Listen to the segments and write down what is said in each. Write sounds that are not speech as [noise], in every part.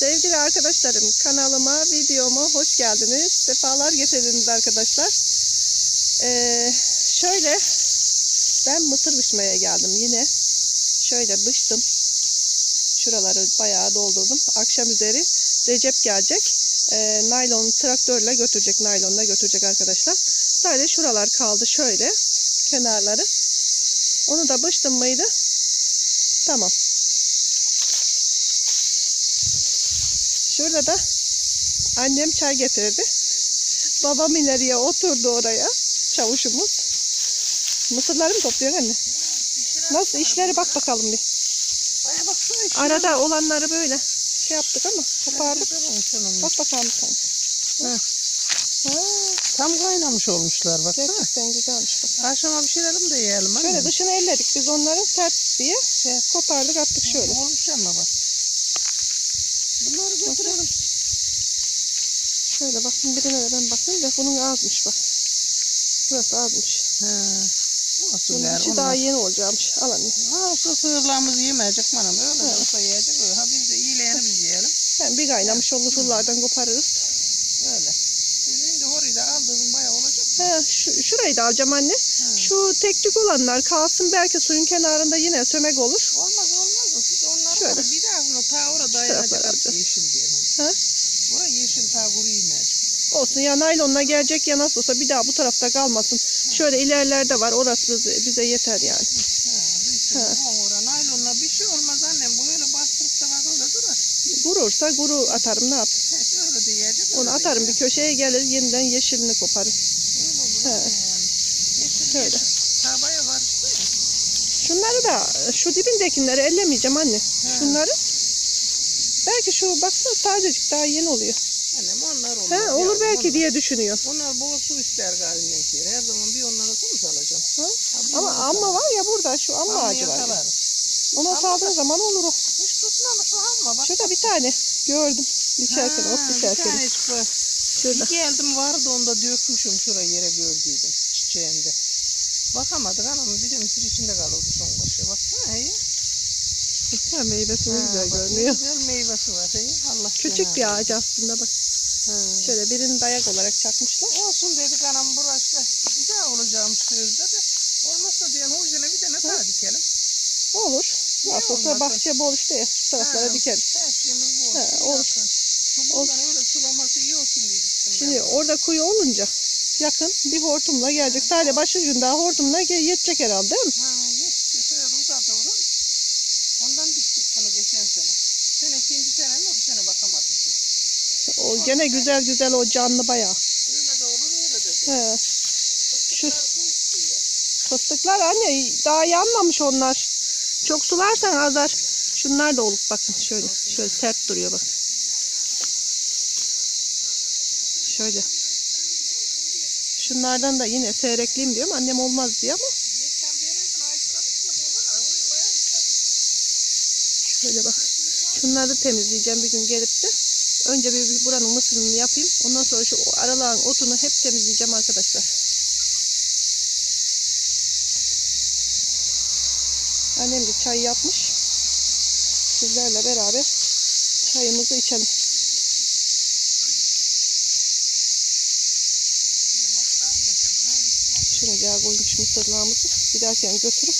Sevgili arkadaşlarım kanalıma, videoma hoş geldiniz. Sefalar getirdiniz arkadaşlar. Ee, şöyle ben mısır biçmeye geldim yine. Şöyle biçtim. Şuraları bayağı doldurdum. Akşam üzeri Recep gelecek. Ee, naylon traktörle götürecek, naylonla götürecek arkadaşlar. Sadece şuralar kaldı şöyle kenarları. Onu da biçtim mıydı? Tamam. Şurada da annem çay getirdi. Babam ileriye oturdu oraya. Çavuşumuz. Mısırları mı topluyor anne? Nasıl işleri bak bakalım bir. Arada olanları böyle şey yaptık ama kopardık. Bak bakalım tane. Ha. Ha, Tam kaynamış olmuşlar baksana. gerçekten güzelmiş bak. Akşama şeylerim de yiyelim. Şöyle dışını elledik biz onların sert diye şey kopardık attık şöyle. Olmuş ama bak. Bunları götürelim. Şöyle bakın birine de ben bakayım da bunun azmış bak. Burası azmış. He. Bunun içi daha yeni olacakmış. Al anne. Olsun sığırlarımızı yemeyecek manam. Öyle He. olsa yiyecek. Öyle. Ha biz de iyileyeni biz yiyelim. Hem bir kaynamış olur pullardan koparırız. Öyle. Sizin de orayı da aldığın bayağı olacak. He, şu, şurayı da alacağım anne. Ha. Şu tekçik olanlar kalsın belki suyun kenarında yine sömek olur. Olmaz olmaz. Siz onları Şöyle. Şöyle. bir daha sonra ta orada dayanacak. Yeşil diyelim. Ha? Buraya yeşil ta kuru. Olsun ya naylonla gelecek ya nasıl olsa bir daha bu tarafta kalmasın. Şöyle ilerlerde var orası bize, bize yeter yani. Ha, sürü Ha. hamura, naylonla bir şey olmaz annem. Bu öyle bastırıp da bak öyle durar. Vurursa guru atarım ne yapayım. Öyle Onu atarım bir köşeye gelir yeniden yeşilini koparım. Öyle olur He. yani. Yeşil Şöyle. yeşil. Tabaya var işte. ya. Şunları da şu dibindekileri ellemeyeceğim anne. Şunları. Belki şu baksana tazecik daha yeni oluyor. Annem onlar olur. He, olur belki diye düşünüyorum. Onlar bol su ister galiba. Her zaman bir onlara su mu salacağım? Ha? Ha, bir Ama amma var ya burada şu amma Amma ağacı var. ya. Ona saldığın zaman olur o. Hiç tutmamış o amma bak. Şurada bir tane gördüm. Biçerken, ot Bir biçerken. çıkıyor. Şurada. Bir geldim vardı onda dökmüşüm şuraya yere gördüydüm çiçeğinde. Bakamadık anam bir mısır içinde kalıyordu son başı. Baksana iyi. Ha, meyvesi ne güzel görünüyor. Güzel meyvesi var iyi. Allah Küçük bir ağaç aslında bak. Ha. Şöyle birini dayak olarak çakmışlar. Olsun dedik anam burası güzel olacağım sözde de. Olmazsa diyen ucuna bir tane daha dikelim. Olur. Nasıl olsa bahçe bol işte ya. Şu taraflara Ha, dikeriz. Her şeyimiz olsun. Ha, olur. Buradan öyle sulaması iyi olsun diye Şimdi orada kuyu olunca yakın bir hortumla gelecek. Sadece başucunda hortumla ge- yetecek herhalde değil mi? Ha yetişti şöyle uzadı oran. Ondan diktik bunu geçen sene. Sene ikinci sene mi bu sene bakamadım. şu. O gene güzel güzel o canlı bayağı. Öyle de olur öyle de. He. Şu fıstıklar anne daha yanmamış onlar. Çok sularsan azar. Şunlar da olup bakın şöyle. Şöyle sert duruyor bak. Şöyle. Şunlardan da yine seyrekliyim diyorum. Annem olmaz diyor ama. Şöyle bak. Şunları temizleyeceğim bir gün gelip de. Önce bir buranın mısırını yapayım. Ondan sonra şu araların otunu hep temizleyeceğim arkadaşlar. Annem de çay yapmış. Sizlerle beraber çayımızı içelim. Şuraya koymuş mısırlarımızı. Giderken götürüp.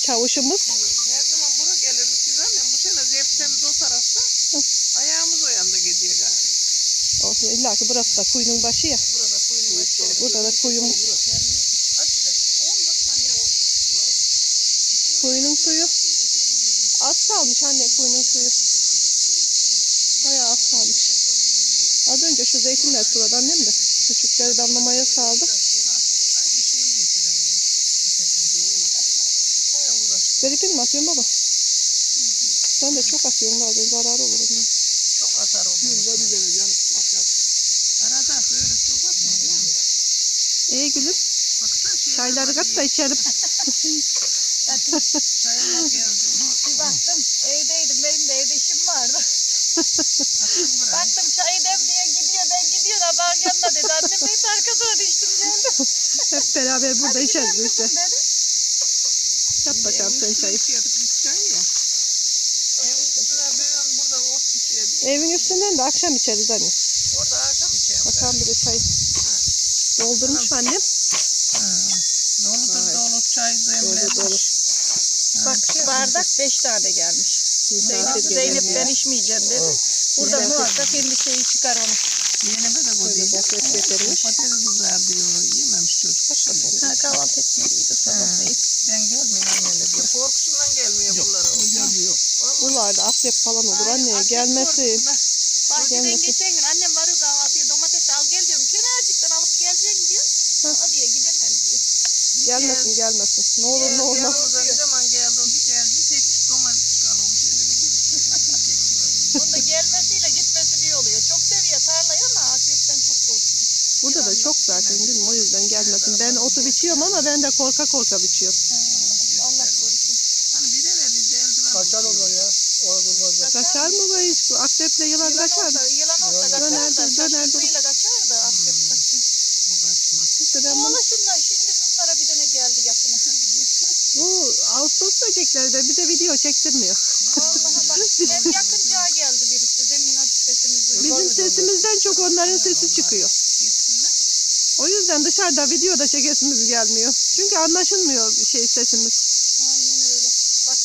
Çavuşumuz Her zaman bura geliriz biz annem. Bu sene zepsemiz o tarafta. Hı. Ayağımız o yanda gidiyor galiba. olsun illa ki burası da kuyunun başı ya. Burada kuyunun başı. Burada da kuyumuz. Hadi de. On da sancak. Kuyunun suyu az kalmış anne kuyunun suyu. Bayağı az kalmış. Az önce şu zeytinler suladı annem de. Küçükleri damlamaya saldı. Bayağı uğraş. Gripin mi atıyorsun baba? Sen de çok atıyorsun bazen zarar olur ondan. Çok atar oldu. Güzel bir canım. Arada böyle çok değil mi? İyi gülüm. Baksana şey. Çayları kat da içelim. [laughs] Çayına geldi. Bir baktım evdeydim benim de evde işim vardı. Baktım çayı demliyor gidiyor ben gidiyor adamın yanına dedi. Annem benim de arkasına düştüm geldim. [laughs] Hep beraber burada Hadi içeriz gidelim işte. kızım dedi. Yap bakalım. sen çayı. Fiyatı biz çay ya. Evin üstüne ben burada ot düşüyordu. Evin üstünden de akşam içeriz hani. Orada akşam ben. Bakalım bir de çay. Doldurmuş mu annem. Doludur dolu çay dolu. Bak bardak 5 tane gelmiş. Zeynep, ben içmeyeceğim dedi. Burada Zeynep- muhakkak kendi şeyi çıkar onun. Yenime de bu değil. gofret getirmiş. Patates kızar diyor. Yememiş çocuk. Ha, kahvaltı etmeliydi sabah değil. Ben gelmiyorum annene diyor. Korkusundan gelmiyor bunlara. o. Gelmiyor. Buralarda akrep falan olur anne. Akrep Gelmesin. Bahçeden geçen gün annem varıyor kahvaltıya domates al gel diyorum. Kenarcıktan alıp geleceksin diyor. O diye gidemem diyor. Gelmesin gelmesin. Ne olur ne olmaz. Orada ne zaman geldim bir geldi. Tek domates kalmış eline gidip. Onun da gelmesiyle gitmesi bir oluyor. Çok seviyor tarlayı ama akrepten çok korkuyor. Burada da çok zaten değil mi? O yüzden gelmesin. Ben otu biçiyorum ama ben de korka korka biçiyorum. Allah korusun. Hani bir de verdi eldiven. Kaçar olur ya. Orada durmaz. Kaçar mı bu hiç? Akreple yılan Yılan kaçar. olsa, yılan olsa kaçar Döner da dur, döner dur. şaşkınlığıyla kaçar da akrep kaçmaz. O kaçmaz. İşte ben bunu, şundan şimdi kızlara bir tane geldi yakına. [laughs] bu Ağustos böcekleri de bize video çektirmiyor. Vallahi bak [laughs] hem Bizim sesimizden çok onların sesi çıkıyor. O yüzden dışarıda video da çekesimiz gelmiyor. Çünkü anlaşılmıyor bir şey sesimiz. Aynen öyle. Bak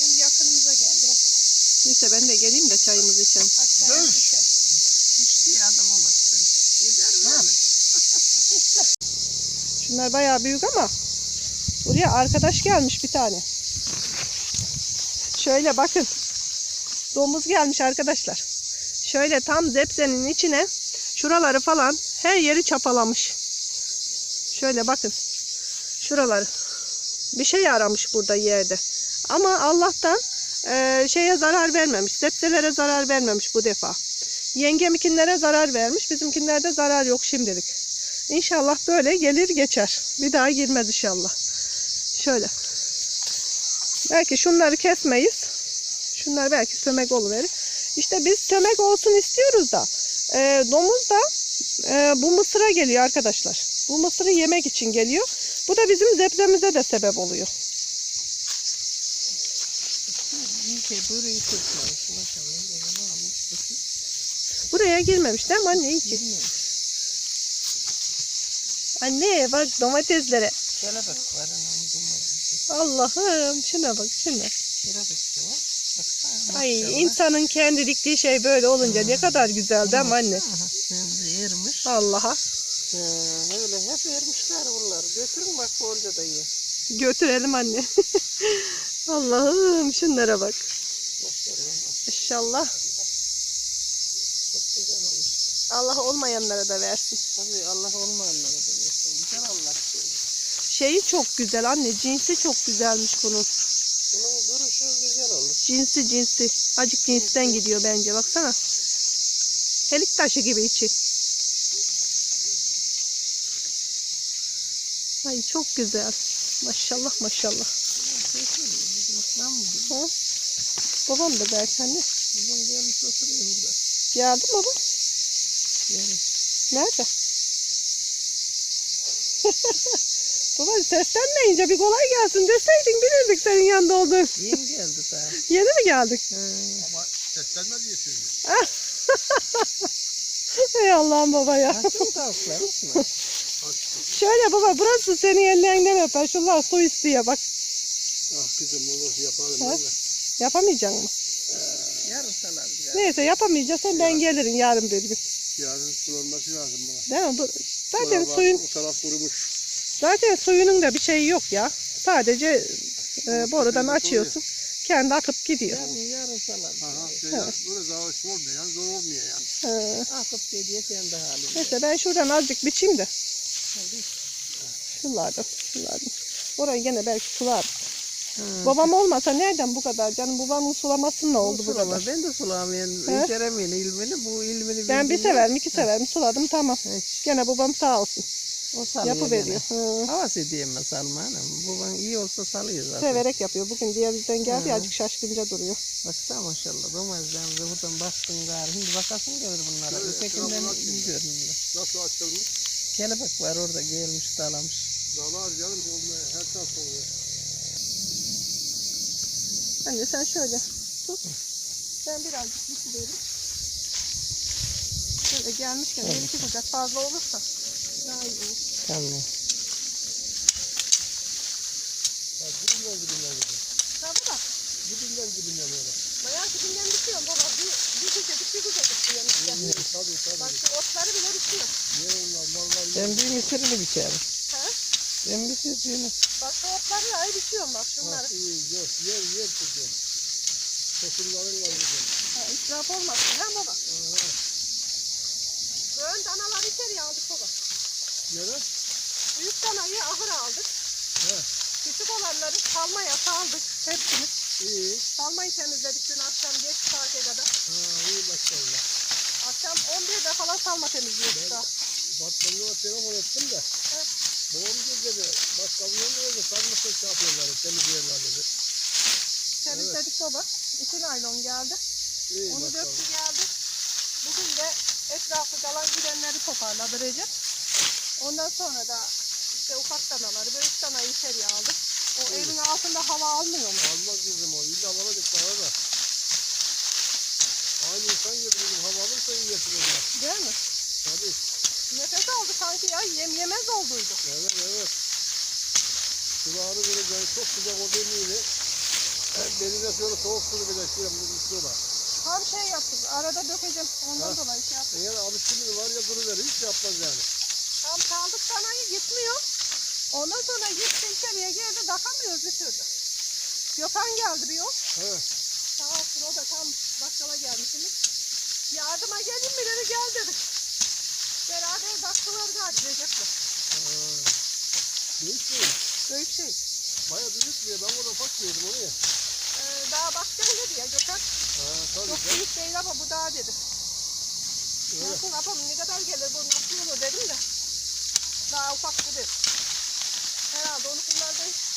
hem yakınımıza geldi bak. Neyse ben de geleyim de çayımızı içelim. Düşer. Hiçbir adam olmaz. Yeter mi? [laughs] Şunlar bayağı büyük ama buraya arkadaş gelmiş bir tane. Şöyle bakın. Domuz gelmiş arkadaşlar. Şöyle tam zepsenin içine şuraları falan her yeri çapalamış. Şöyle bakın. Şuraları. Bir şey aramış burada yerde. Ama Allah'tan eee, şeye zarar vermemiş. Zepselere zarar vermemiş bu defa. Yengemikinlere zarar vermiş. Bizimkinlerde zarar yok şimdilik. İnşallah böyle gelir geçer. Bir daha girmez inşallah. Şöyle. Belki şunları kesmeyiz. Şunlar belki sömek oluverir. İşte biz sömek olsun istiyoruz da. e, domuz da e, bu mısıra geliyor arkadaşlar. Bu mısırı yemek için geliyor. Bu da bizim zepsemize de sebep oluyor. Buraya girmemiş değil mi anne? İyi ki. Anne bak domateslere. Anam domates. Allah'ım şuna bak şuna. Var. Baksana, Ay insanın kendi diktiği şey böyle olunca ne kadar güzel değil mi anne? Şimdi yermiş. Allah'a. Ha, öyle hep vermişler bunlar. Götürün bak orada da ye. Götürelim anne. [laughs] Allah'ım şunlara bak. Maşallah. İnşallah Çok güzel olmuş. Allah olmayanlara da versin. Tabii Allah olmayanlara da versin. Güzel Allah. Şeyi çok güzel anne. Cinsi çok güzelmiş bunun. Bunun duruşu güzel olur. Cinsi cinsi. Acık cinsten gidiyor bence. Baksana. Helik taşı gibi içi. Ay çok güzel. Maşallah maşallah. Ha? Babam da belki anne. Bizim gelmiş oturuyor burada. Geldi mi baba? Yani Nerede? [laughs] Baba seslenmeyince bir kolay gelsin deseydin bilirdik senin yanında olduğunu. yeni geldi daha. [laughs] Yeni mi geldik? Ha. Ama seslenmez diye söylüyor. [laughs] Ey Allah'ım baba ya. Açın tavuklar? [laughs] Şöyle baba burası senin ellerinden öper. Şunlar su istiyor bak. Ah kızım olur. Ha? öyle. Yapamayacak mı? Yarın salar biraz. Neyse yapamayacaksan ben gelirim yarın bir gün. Yarın sulanması lazım buna. Değil mi? Bu, zaten Buna bak, suyun O taraf kurumuş. Zaten suyunun da bir şeyi yok ya. Sadece e, borudan açıyorsun. Kendi akıp gidiyor. Yarın, yarın salar. Aha, böyle hoş olmuyor yani zor olmuyor yani. Ha. Atıp dediye kendi halinde. Neyse ben şuradan azıcık biçeyim de. Şunlardan, şunlardan. Orayı gene belki sular. Babam olmasa nereden bu kadar canım? Babamın sulaması ne oldu bu Sulama, kadar? ben de sulamayan, He? beceremeyen ilmini, bu ilmini Ben bir bildiğim severim, iki severim suladım tamam. Hiç. Gene babam sağ olsun. O salıyor Yapıveriyor. gene. Hı. Havası diyemez Salma Hanım. Baban iyi olsa salıyor zaten. Severek yapıyor. Bugün diğer bizden geldi Hı. azıcık şaşkınca duruyor. Baksana maşallah. Domateslerimize buradan baktın gari. Şimdi bakasın gelir bunlara. Evet, Ötekinden etrafına iyi görünüyor. Nasıl açılmış? Kelebek var orada gelmiş dalamış. Dağlar canım olmuyor her taraf oluyor. Anne sen şöyle tut. Ben birazcık bitirelim. Şöyle gelmişken bir iki kucak fazla olursa daha iyi olur. Tamam. Ya dibinden dibinden gidiyor. Tabii da Dibinden dibinden öyle. bayağı dibinden bitiyor baba. Bir, bir kucacık bir kucacık diyor işte. Tabii tabii. Bak şu otları bile bitiyor. Yer onlar mallar yer. Ben bir misirini biçerim. Ha? Ben misirciğini. Bak şu otları da bitiyorum bak şunları. Ha, iyi yok yer yer tutuyor. Tosunların var burada. Ha, israf olmasın ha baba. Ön danaları içeriye aldık baba. Yere? Büyük danayı ahıra aldık. He. Küçük olanları salmaya saldık hepsini. İyi. Salmayı temizledik dün akşam geç saate kadar. Ha iyi maşallah. Akşam 11'de falan salma temizliyorduk da. Batmanlığa telefon ettim de. He. Babam dedi başkanlığın dedi sarmışsın şey yapıyorlar temizliyorlar dedi. Temizledik baba. İki naylon geldi. İyi Onu döktü geldi. Bugün de etrafı kalan gidenleri toparladı Recep. Ondan sonra da işte ufak danaları, büyük danayı içeriye aldık. O evin altında hava almıyor mu? Almaz bizim o. İlla bana dikkat da. Aynı insan gibi bizim hava alırsa iyi yatırırlar. Değil mi? Tabii. Nefes aldı sanki ya yem yemez olduydu. Evet evet. Suları böyle yani çok sıcak olduğu gibi derine şöyle soğuk su bile şöyle istiyorlar. Tam şey yaptık. Arada dökeceğim. Ondan Ha. dolayı şey yaptık. Eğer alışkınlığı var ya duruverir hiç yapmaz yani. Tam saldık danayı gitmiyor. Ondan sonra gitti içeriye girdi. Takamıyoruz bir türlü. Gökhan geldi bir yol. He. Sağ olsun o da tam bakkala gelmişsiniz. Yardıma gelin mi dedi gel dedik. Beraber baktılar galiba Recep'le. Ha. Büyük şey. Büyük şey. Baya büyük diye ben ona bak diyordum oraya. Ee, daha bakkal dedi ya Gökhan. Ha tabii Yok canım. büyük değil ama bu daha dedi. Öyle. Nasıl yapalım ne kadar gelir bu nasıl olur dedim de. Daha ufak dedi. Herhalde onu bunlarda hiç